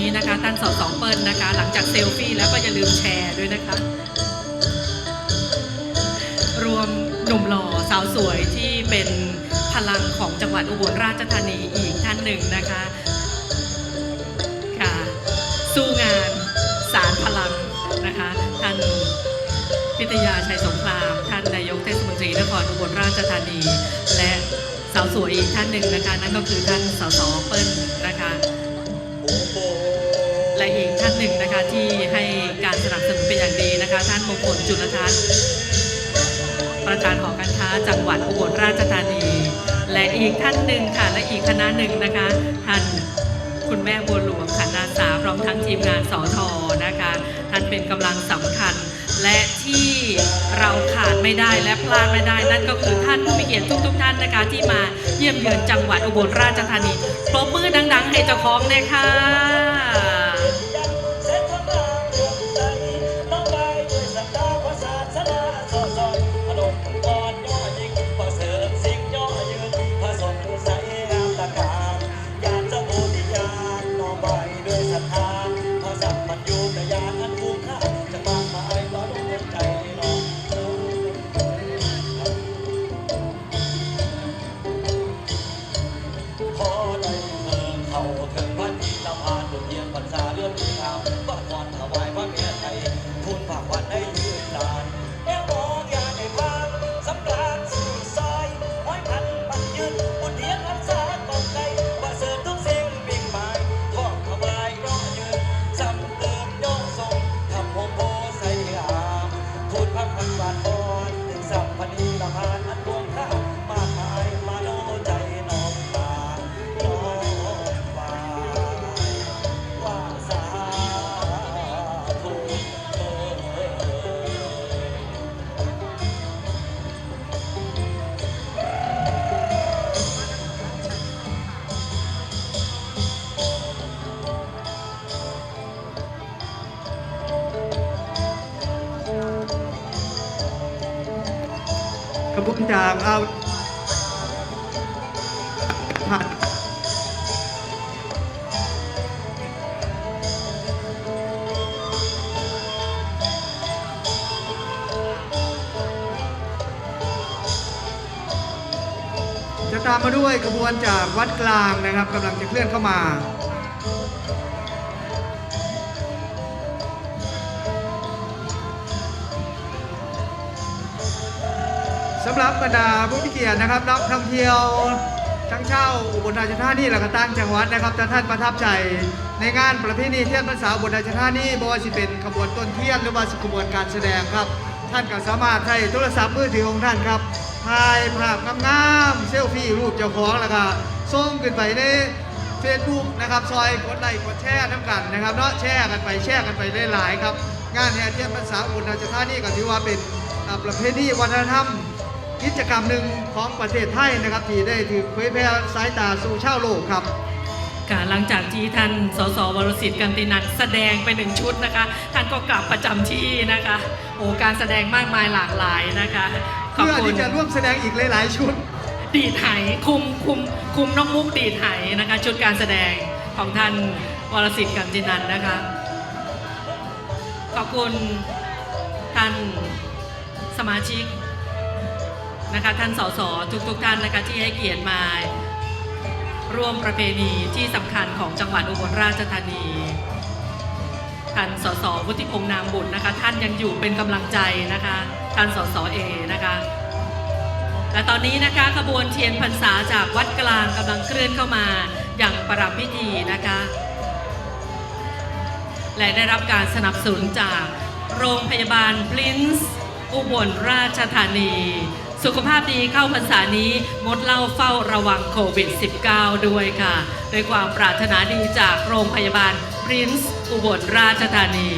นี้นะคะท่านส.สองเปิ้ลนะคะ หลังจากเซลฟี่แล้วก็อย่าลืมแชร์ด้วยนะคะ รวมหนุ่มหล่อสาวสวยที่เป็นพลังของจังหวัดอุบลราชธานีอีกท่านหนึ่งนะคะค่ะสู้งานสารพลังนะคะท่านพิทยาชัยสงครามท่านนายกเทศมนตรีนครอุบลราชธานี และสาวสวยอีกท่านหนึ่งนะคะ นั่นก็คือท่านสสเปิ้ลนะคะ และอีกท่านหนึ่งนะคะที่ให้การสนับสนุนเป็นอย่างดีนะคะ ท่านมงคลจุลทัศน์ประธานหอการค้าจังหวัดอุบลราชธานี และอีกท่านหนึ่งค่ะและอีกคณะหนึ่งนะคะ ท่านคุณแม่บัวหลวงขันนาสาพร้อมทั้งทีมงานสอทอนะคะ ท่านเป็นกำลังสำคัญ และที่เราขาดไม่ได้และพลาดไม่ได้ นั่นก็คือท่านผู้มีเกียรติทุกๆท่านนะคะ ที่มาเยี่ยมเยือนจังหวัดอุบลราชธานีปรบมือดัง ๆ ให้เจ้าของเลยค่ะ ขบวนจากเอาผ่านจะตามมาด้วยขบวนจากวัดกลางนะครับกำลังจะเคลื่อนเข้ามาำหรับบรรดาผู้มีเกียรตินะครับนักท่องเที่ยวทั้งเช่าอุบลราชธานีและก็ตั้งจังหวัดนะครับถ้าท่านประทับใจในงานประเพณีเทียนพรรษาอุบลราชธานีบ่ว่าสิเป็นขบวนต้นเทียนหรือว่าขบวนการแสดงครับ ท่านก็สามารถใช้โทรศัพท์มือถือของท่านครับถ่ายภาพงามๆเซลฟี่รูปเจ้าของแล้วก็ส่งขึ้นไปในเฟซบุ๊กนะครับซอยกดไลค์กดแชร์น้ำกันนะครับเนาะแชร์กันไปแชร์กันไปหลายๆครับงานแห่เทียนพรรษาอุบลราชธานีก็ถือว่าเป็นประเพณีวัฒนธรรม กิจกรรมหนึ่งของประเทศไทยนะครับ ที่ได้ถือเผยแพร่สายตาสู่ชาวโลกครับค่ะหลังจากที่ท่านสสวรสิทธิ์กันตินันแสดงไปหนึ่งชุดนะคะ ท่านก็กลับประจำที่นะคะโอ้การแสดงมากมายหลากหลายนะคะขอบเพื่อคุณที่จะร่วมแสดงอีกหลาย ๆ ชุด ดีดไหคุมคุมคุมน้องมุกดีดไหนะคะ ชุดการแสดงของท่านวรสิทธิ์กันตินันนะคะขอบคุณท่านสมาชิก นะคะท่านสสทุกๆท่านนะคะที่ให้เกียรติมา ร่วมประเพณีที่สำคัญของจังหวัดอุบลราชธานีท่านสสวุฒิพงษ์นามบุตรนะคะ ท่านยังอยู่เป็นกำลังใจนะคะท่านสสเอนะคะและตอนนี้นะคะขบวนเทียนพรรษาจากวัดกลางกำลังเคลื่อนเข้ามาอย่างประรำพิธีนะคะ และได้รับการสนับสนุนจากโรงพยาบาลพลินส์อุบลราชธานี สุขภาพดีเข้าพรรษานี้งดเหล้าเฝ้าระวังโควิด -19 ด้วยค่ะ ด้วยความปรารถนาดีจากโรงพยาบาลพรินซ์อุบลราชธานี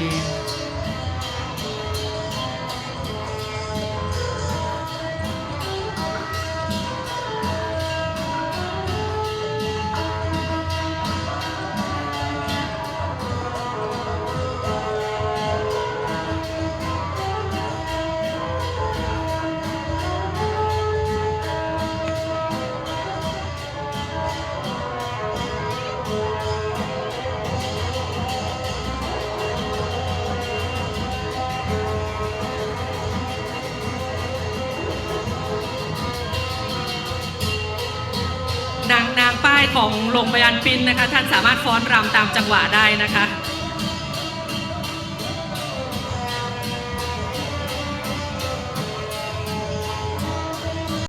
ของโรงพยาบาลปินนะคะ ท่านสามารถฟ้อนรำตามจังหวะได้นะคะ